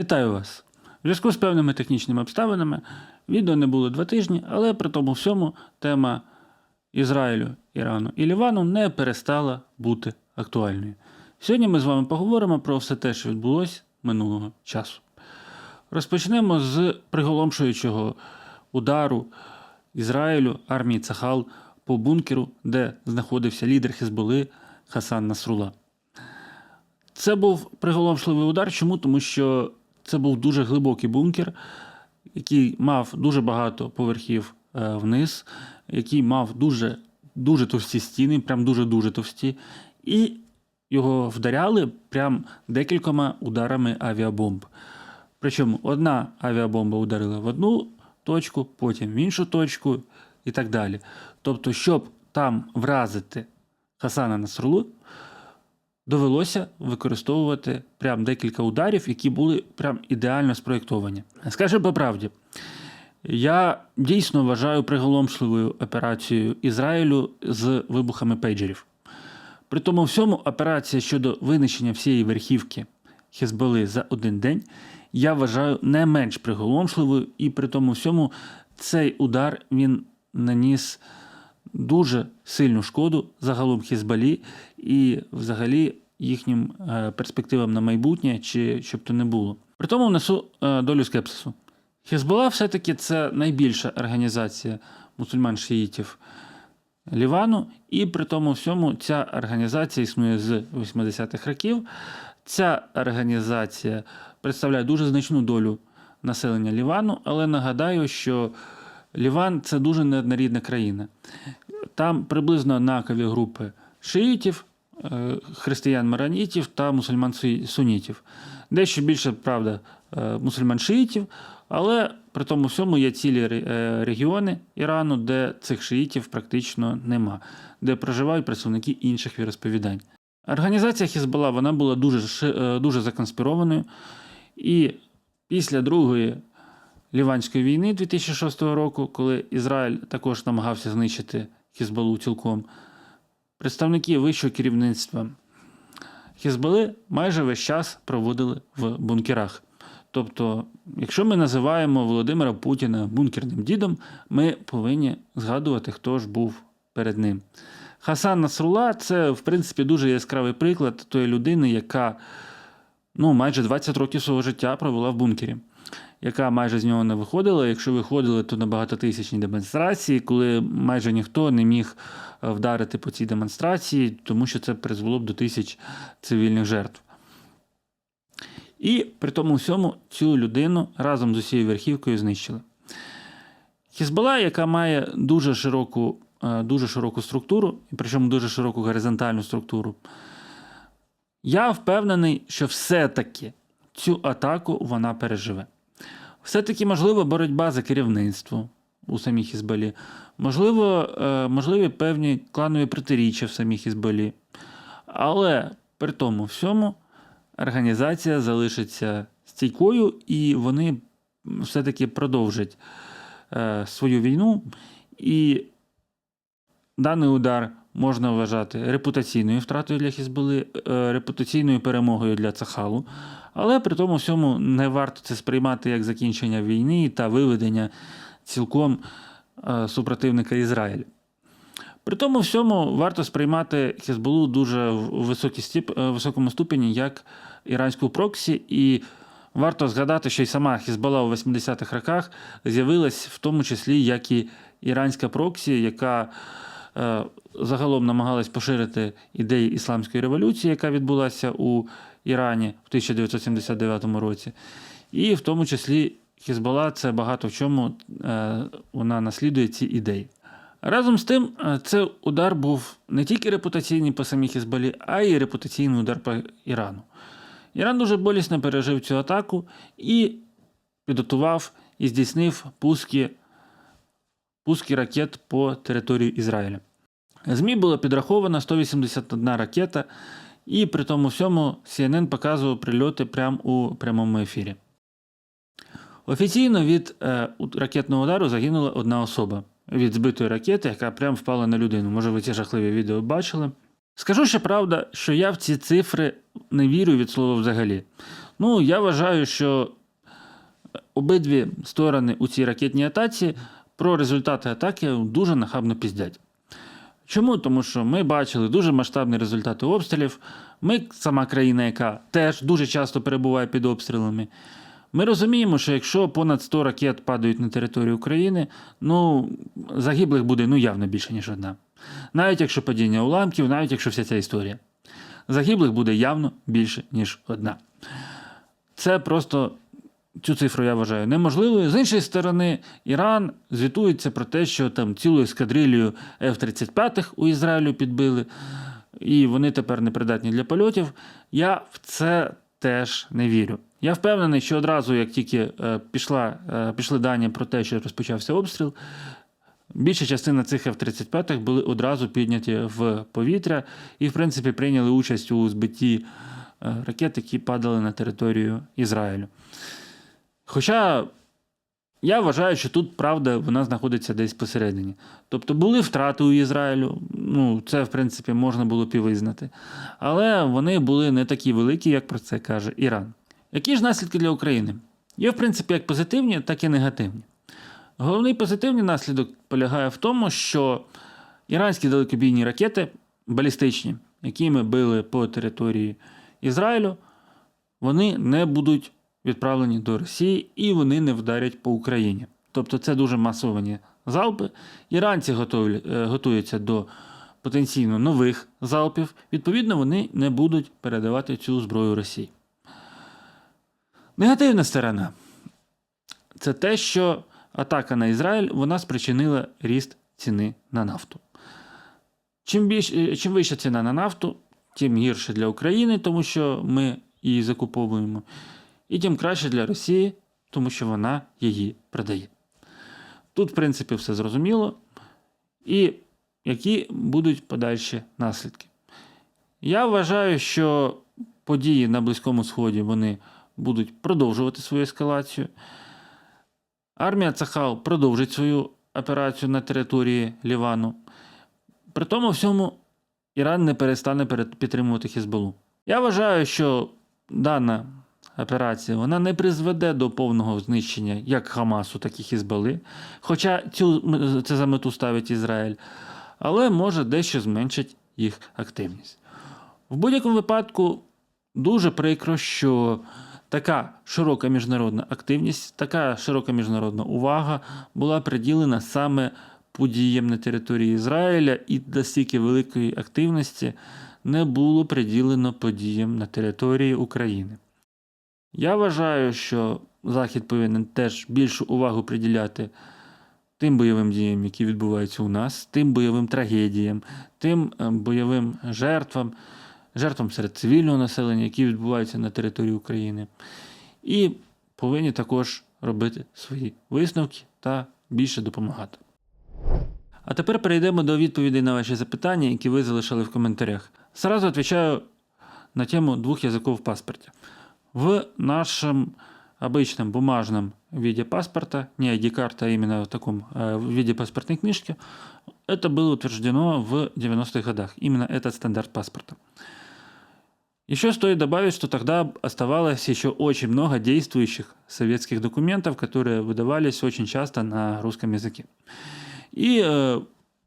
Вітаю вас! В зв'язку з певними технічними обставинами відео не було два тижні, але при тому всьому тема Ізраїлю, Ірану і Лівану не перестала бути актуальною. Сьогодні ми з вами поговоримо про все те, що відбулося минулого часу. Розпочнемо з приголомшуючого удару Ізраїлю армії Цахал по бункеру, де знаходився лідер Хезболи Хасан Насрула. Це був приголомшливий удар. Чому? Тому що це був дуже глибокий бункер, який мав дуже багато поверхів е, вниз, який мав дуже, дуже товсті стіни, прям дуже-дуже товсті. І його вдаряли прям декількома ударами авіабомб. Причому одна авіабомба ударила в одну точку, потім в іншу точку і так далі. Тобто, щоб там вразити Хасана Насрулу, довелося використовувати прям декілька ударів, які були прям ідеально спроєктовані. Скажу по правді, я дійсно вважаю приголомшливою операцією Ізраїлю з вибухами пейджерів. При тому всьому операція щодо винищення всієї верхівки Хезболи за один день я вважаю не менш приголомшливою, і при тому всьому цей удар він наніс дуже сильну шкоду загалом Хізбалі і взагалі їхнім е, перспективам на майбутнє, чи щоб то не було. При тому внесу е, долю скепсису. Хізбола все-таки це найбільша організація мусульман-шиїтів Лівану, і при тому всьому ця організація існує з 80-х років. Ця організація представляє дуже значну долю населення Лівану, але нагадаю, що Ліван це дуже неоднорідна країна. Там приблизно однакові групи шиїтів, е, християн-маранітів та мусульман-сунітів. Дещо більше, правда, е, мусульман-шиїтів, але при тому всьому є цілі е, регіони Ірану, де цих шиїтів практично нема, де проживають представники інших віросповідань. Організація Хізбалла вона була дуже, дуже законспірованою, і після Другої Ліванської війни 2006 року, коли Ізраїль також намагався знищити Хізбалу цілком, представники вищого керівництва Хізбали майже весь час проводили в бункерах. Тобто, якщо ми називаємо Володимира Путіна бункерним дідом, ми повинні згадувати, хто ж був перед ним. Хасан Насрула це, в принципі, дуже яскравий приклад тої людини, яка ну, майже 20 років свого життя провела в бункері, яка майже з нього не виходила. Якщо виходили, то на багатотисячні демонстрації, коли майже ніхто не міг е, вдарити по цій демонстрації, тому що це призвело б до тисяч цивільних жертв. І при тому всьому цю людину разом з усією верхівкою знищили. Хізбола, яка має дуже широку, е, дуже широку структуру, і причому дуже широку горизонтальну структуру, я впевнений, що все-таки цю атаку вона переживе. Все-таки можливо боротьба за керівництво у самій Хізбалі, можливо, е, можливі певні кланові протиріччя в самій Хізбалі. Але при тому всьому організація залишиться стійкою, і вони все-таки продовжать е, свою війну. І даний удар можна вважати репутаційною втратою для Хізболи, е, репутаційною перемогою для Цахалу. Але при тому всьому не варто це сприймати як закінчення війни та виведення цілком е, супротивника Ізраїля. При тому всьому варто сприймати Хезболу дуже в е, високому ступені як іранську проксі, і варто згадати, що й сама Хізбола у 80-х роках з'явилась в тому числі як і іранська проксі, яка загалом намагалась поширити ідеї ісламської революції, яка відбулася у Ірані в 1979 році. І в тому числі Хізбола це багато в чому е, вона наслідує ці ідеї. Разом з тим, е, це удар був не тільки репутаційний по самій Хізболі, а й репутаційний удар по Ірану. Іран дуже болісно пережив цю атаку і підготував і здійснив пуски, пуски ракет по території Ізраїля. ЗМІ було підраховано 181 ракета, і при тому всьому CNN показував прильоти прямо у прямому ефірі. Офіційно від е, ракетного удару загинула одна особа від збитої ракети, яка прямо впала на людину. Може, ви ці жахливі відео бачили. Скажу ще правда, що я в ці цифри не вірю від слова взагалі. Ну, я вважаю, що обидві сторони у цій ракетній атаці про результати атаки дуже нахабно піздять. Чому? Тому що ми бачили дуже масштабні результати обстрілів. Ми, сама країна, яка теж дуже часто перебуває під обстрілами. Ми розуміємо, що якщо понад 100 ракет падають на територію України, ну загиблих буде ну явно більше, ніж одна. Навіть якщо падіння уламків, навіть якщо вся ця історія. Загиблих буде явно більше, ніж одна. Це просто цю цифру я вважаю неможливою. З іншої сторони, Іран звітується про те, що там цілу ескадрилію F-35 у Ізраїлю підбили, і вони тепер непридатні для польотів. Я в це теж не вірю. Я впевнений, що одразу, як тільки е, пішла, е, пішли дані про те, що розпочався обстріл, більша частина цих F-35 були одразу підняті в повітря і, в принципі, прийняли участь у збитті е, ракет, які падали на територію Ізраїлю. Хоча я вважаю, що тут правда вона знаходиться десь посередині. Тобто були втрати у Ізраїлю, ну це в принципі можна було б і визнати. Але вони були не такі великі, як про це каже Іран. Які ж наслідки для України? Є, в принципі, як позитивні, так і негативні. Головний позитивний наслідок полягає в тому, що іранські далекобійні ракети балістичні, якими били по території Ізраїлю, вони не будуть відправлені до Росії і вони не вдарять по Україні. Тобто це дуже масовані залпи. Іранці е, готуються до потенційно нових залпів. Відповідно, вони не будуть передавати цю зброю Росії. Негативна сторона це те, що атака на Ізраїль вона спричинила ріст ціни на нафту. Чим, більш, е, чим вища ціна на нафту, тим гірше для України, тому що ми її закуповуємо, і тим краще для Росії, тому що вона її продає. Тут, в принципі, все зрозуміло. І які будуть подальші наслідки. Я вважаю, що події на Близькому Сході вони будуть продовжувати свою ескалацію. Армія Цахал продовжить свою операцію на території Лівану. При тому всьому Іран не перестане підтримувати Хізбалу. Я вважаю, що дана операція вона не призведе до повного знищення як Хамасу, так і Хізбали. Хоча цю, це за мету ставить Ізраїль, але може дещо зменшить їх активність. В будь-якому випадку дуже прикро, що така широка міжнародна активність, така широка міжнародна увага була приділена саме подіям на території Ізраїля, і настільки великої активності не було приділено подіям на території України. Я вважаю, що Захід повинен теж більшу увагу приділяти тим бойовим діям, які відбуваються у нас, тим бойовим трагедіям, тим е, бойовим жертвам, жертвам серед цивільного населення, які відбуваються на території України. І повинні також робити свої висновки та більше допомагати. А тепер перейдемо до відповідей на ваші запитання, які ви залишили в коментарях. Сразу отвечаю на тему двух языков в паспорте. В нашем обычном бумажном виде паспорта, не ID-карта, а именно в таком э, виде паспортной книжки, это было утверждено в 90-х годах. Именно этот стандарт паспорта. Еще стоит добавить, что тогда оставалось еще очень много действующих советских документов, которые выдавались очень часто на русском языке. И э,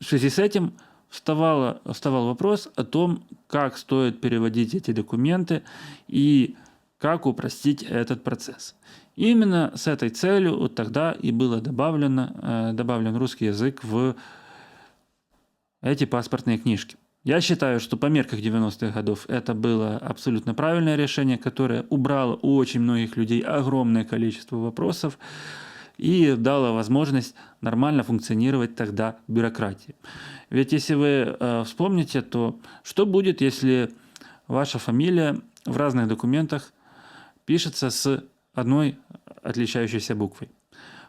в связи с этим вставало, вставал вопрос о том, как стоит переводить эти документы и как упростить этот процесс. Именно с этой целью вот тогда и было добавлено, э, добавлен русский язык в эти паспортные книжки. Я считаю, что по мерках 90-х годов это было абсолютно правильное решение, которое убрало у очень многих людей огромное количество вопросов и дало возможность нормально функционировать тогда бюрократии. Ведь если вы э, вспомните, то что будет, если ваша фамилия в разных документах пишется с одной отличающейся буквой?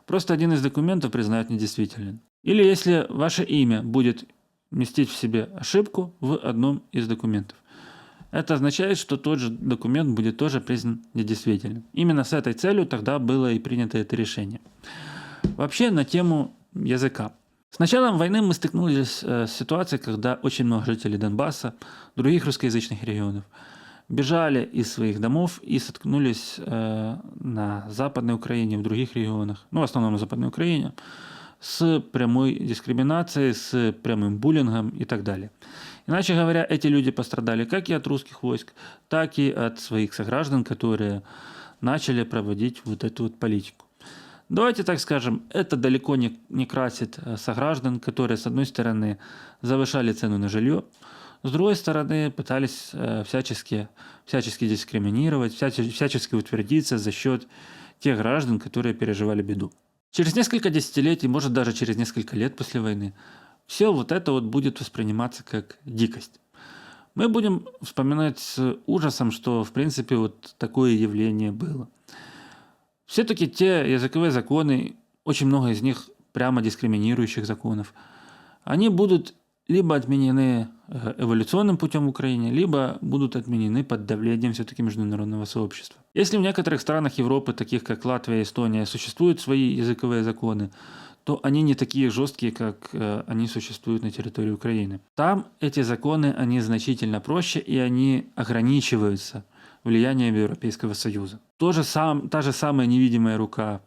Просто один из документов признают недействительным. Или если ваше имя будет вместить в себе ошибку в одном из документов. Это означает, что тот же документ будет тоже признан недействительным. Именно с этой целью тогда было и принято это решение. Вообще на тему языка. С началом войны мы столкнулись э, с ситуацией, когда очень много жителей Донбасса, других русскоязычных регионов, бежали из своих домов и соткнулись э, на Западной Украине, в других регионах, ну, в основном на Западной Украине, с прямой дискриминацией, с прямым буллингом и так далее. Иначе говоря, эти люди пострадали как и от русских войск, так и от своих сограждан, которые начали проводить вот эту вот политику. Давайте так скажем, это далеко не, не красит э, сограждан, которые, с одной стороны, завышали цену на жилье, с другой стороны, пытались э, всячески, всячески дискриминировать, всячески, утвердиться за счет тех граждан, которые переживали беду. Через несколько десятилетий, может даже через несколько лет после войны, все вот это вот будет восприниматься как дикость. Мы будем вспоминать с ужасом, что в принципе вот такое явление было. Все-таки те языковые законы, очень много из них прямо дискриминирующих законов, они будут либо отменены э, эволюционным путем в Украине, либо будут отменены под давлением все-таки международного сообщества. Если в некоторых странах Европы, таких как Латвия и Эстония, существуют свои языковые законы, то они не такие жесткие, как э, они существуют на территории Украины. Там эти законы, они значительно проще, и они ограничиваются влиянием Европейского Союза. То же сам, та же самая невидимая рука,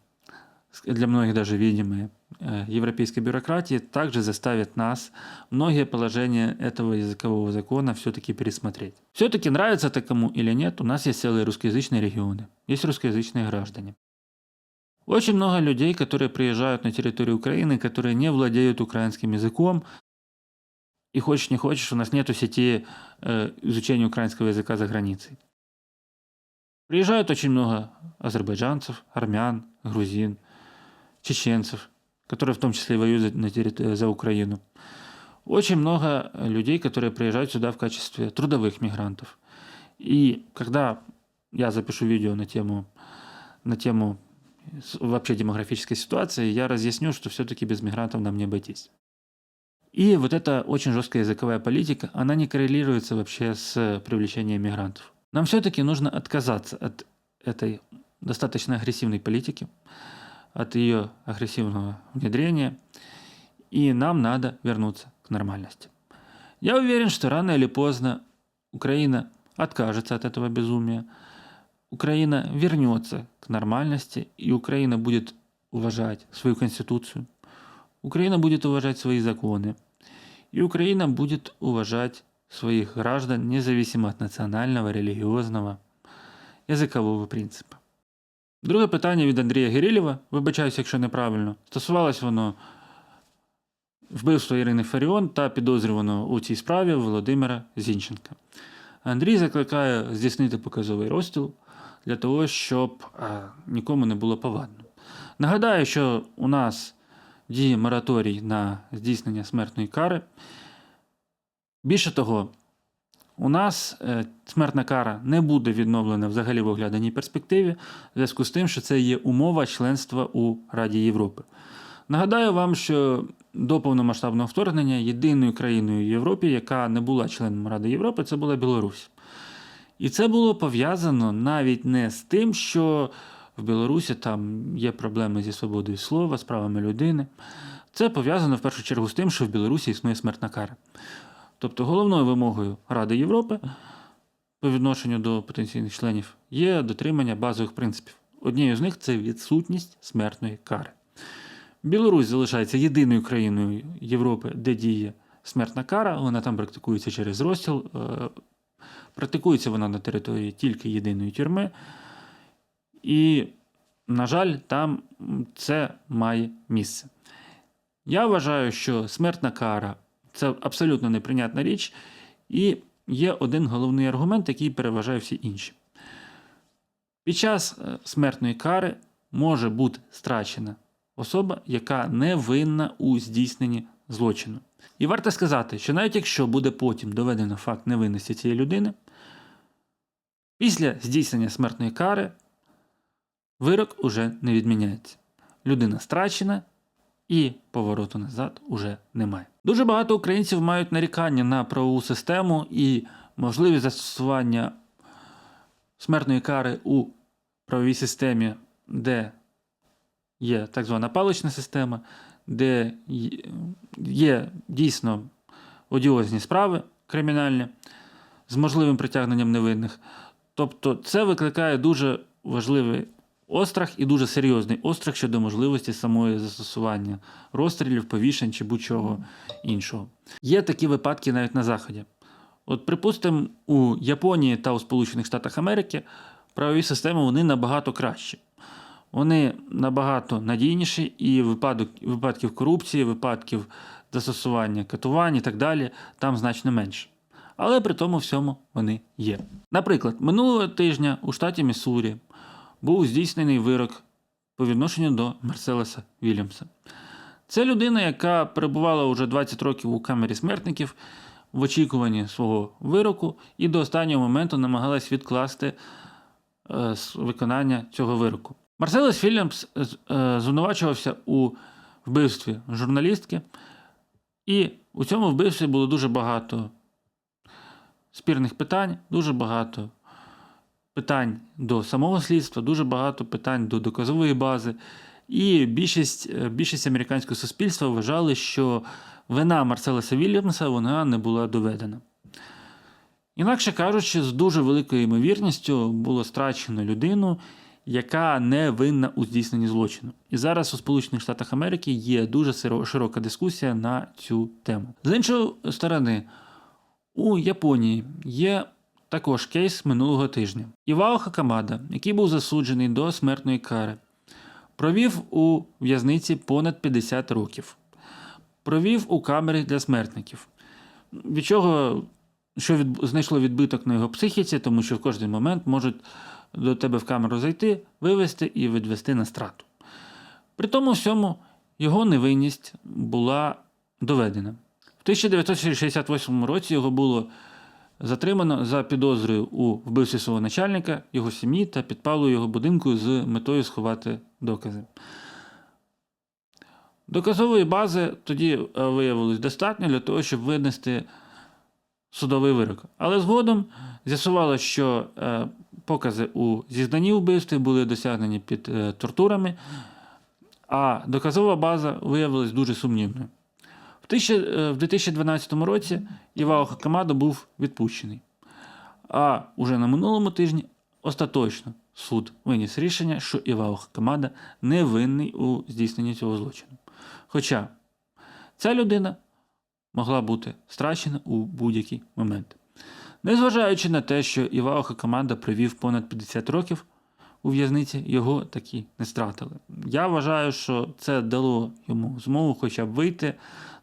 для многих даже видимая, э, европейской бюрократии также заставит нас многие положения этого языкового закона все-таки пересмотреть. Все-таки нравится это кому или нет, у нас есть целые русскоязычные регионы, есть русскоязычные граждане. Очень много людей, которые приезжают на территорию Украины, которые не владеют украинским языком, и хочешь не хочешь, у нас нету сети э, изучения украинского языка за границей. Приезжают очень много азербайджанцев, армян, грузин, чеченцев, которые в том числе воюют за, на территори- за Украину. Очень много людей, которые приезжают сюда в качестве трудовых мигрантов. И когда я запишу видео на тему, на тему с- вообще демографической ситуации, я разъясню, что все-таки без мигрантов нам не обойтись. И вот эта очень жесткая языковая политика, она не коррелируется вообще с привлечением мигрантов. Нам все-таки нужно отказаться от этой достаточно агрессивной политики, от ее агрессивного внедрения, и нам надо вернуться к нормальности. Я уверен, что рано или поздно Украина откажется от этого безумия, Украина вернется к нормальности, и Украина будет уважать свою конституцию, Украина будет уважать свои законы, и Украина будет уважать своих граждан независимо от національного, релігіозного, язикового принципу. Друге питання від Андрія Гирилєва, вибачаюся, якщо неправильно, стосувалось воно вбивства Ірини Фаріон та підозрюваного у цій справі Володимира Зінченка. Андрій закликає здійснити показовий розстріл для того, щоб а, нікому не було повадно. Нагадаю, що у нас діє мораторій на здійснення смертної кари. Більше того, у нас е, смертна кара не буде відновлена взагалі в огляданій перспективі, в зв'язку з тим, що це є умова членства у Раді Європи. Нагадаю вам, що до повномасштабного вторгнення єдиною країною в Європі, яка не була членом Ради Європи, це була Білорусь. І це було пов'язано навіть не з тим, що в Білорусі там є проблеми зі свободою слова, з правами людини. Це пов'язано в першу чергу з тим, що в Білорусі існує смертна кара. Тобто головною вимогою Ради Європи по відношенню до потенційних членів є дотримання базових принципів. Однією з них це відсутність смертної кари. Білорусь залишається єдиною країною Європи, де діє смертна кара. Вона там практикується через розстріл. Е, Практикується вона на території тільки єдиної тюрми. І, на жаль, там це має місце. Я вважаю, що смертна кара це абсолютно неприйнятна річ, і є один головний аргумент, який переважає всі інші. Під час е, смертної кари може бути страчена особа, яка не винна у здійсненні злочину. І варто сказати, що навіть якщо буде потім доведено факт невинності цієї людини, після здійснення смертної кари вирок уже не відміняється. Людина страчена і повороту назад уже немає. Дуже багато українців мають нарікання на правову систему і можливість застосування смертної кари у правовій системі, де є так звана палична система, де є- дійсно одіозні справи кримінальні. з можливим притягненням невинних. Тобто, це викликає дуже важливий острах і дуже серйозний острах щодо можливості самої застосування розстрілів, повішень чи будь-чого іншого. Є такі випадки навіть на Заході. От, припустимо, у Японії та у Сполучених Штатах Америки правові системи вони набагато кращі. Вони набагато надійніші, і випадок, випадків корупції, випадків застосування катувань і так далі там значно менше. Але при тому всьому вони є. Наприклад, минулого тижня у штаті Міссурі був здійснений вирок по відношенню до Мерселеса Вільямса. Це людина, яка перебувала уже 20 років у камері смертників в очікуванні свого вироку і до останнього моменту намагалась відкласти е, виконання цього вироку. Марселес Вільямс е, е, звинувачувався у вбивстві журналістки, і у цьому вбивстві було дуже багато спірних питань, дуже багато питань до самого слідства, дуже багато питань до доказової бази. І більшість, е, більшість американського суспільства вважали, що вина Марселеса Вільямса вона не була доведена. Інакше кажучи, з дуже великою ймовірністю було страчено людину, яка не винна у здійсненні злочину. І зараз у Сполучених Штатах Америки є дуже широка дискусія на цю тему. З іншої сторони, у Японії є також кейс минулого тижня. Івао Хакамада, який був засуджений до смертної кари, провів у в'язниці понад 50 років, провів у камері для смертників, від чого що від, знайшло відбиток на його психіці, тому що в кожен момент можуть до тебе в камеру зайти, вивести і відвести на страту. При тому всьому його невинність була доведена. В 1968 році його було затримано за підозрою у вбивстві свого начальника, його сім'ї та підпалу його будинку з метою сховати докази. Доказової бази тоді е, виявилось достатньо для того, щоб винести судовий вирок. Але згодом з'ясувалося, що е, покази у зізнанні вбивстві були досягнені під е, тортурами, а доказова база виявилась дуже сумнівною. В, тисяча- е, в 2012 році Івао Хакамадо був відпущений. А уже на минулому тижні остаточно суд виніс рішення, що Івао Хакамада не винний у здійсненні цього злочину. Хоча ця людина могла бути страчена у будь-який момент. Незважаючи на те, що Івао Хакамада провів понад 50 років у в'язниці, його таки не стратили. Я вважаю, що це дало йому змогу хоча б вийти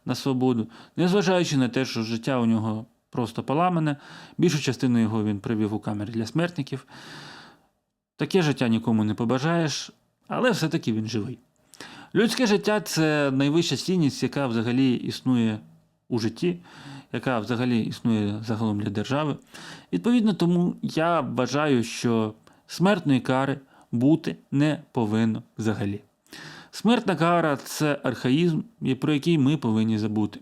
на свободу, незважаючи на те, що життя у нього просто поламане, більшу частину його він провів у камері для смертників. Таке життя нікому не побажаєш, але все-таки він живий. Людське життя це найвища цінність, яка взагалі існує у житті, яка взагалі існує загалом для держави. Відповідно, тому я вважаю, що смертної кари бути не повинно взагалі. Смертна кара це архаїзм, про який ми повинні забути,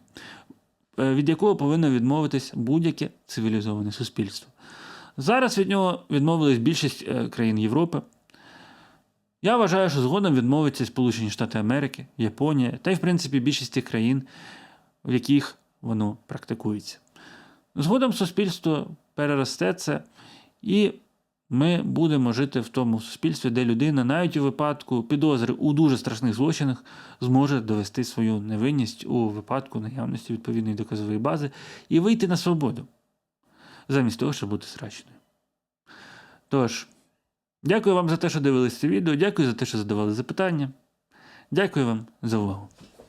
е, від якого повинно відмовитись будь-яке цивілізоване суспільство. Зараз від нього відмовились більшість е, країн Європи. Я вважаю, що згодом відмовиться Сполучені Штати Америки, Японія та й, в принципі, більшість тих країн, в яких воно практикується. Згодом суспільство переросте це, і ми будемо жити в тому суспільстві, де людина, навіть у випадку підозри у дуже страшних злочинах, зможе довести свою невинність у випадку наявності відповідної доказової бази і вийти на свободу, замість того, щоб бути страченою. Тож, дякую вам за те, що дивились це відео, дякую за те, що задавали запитання. Дякую вам за увагу.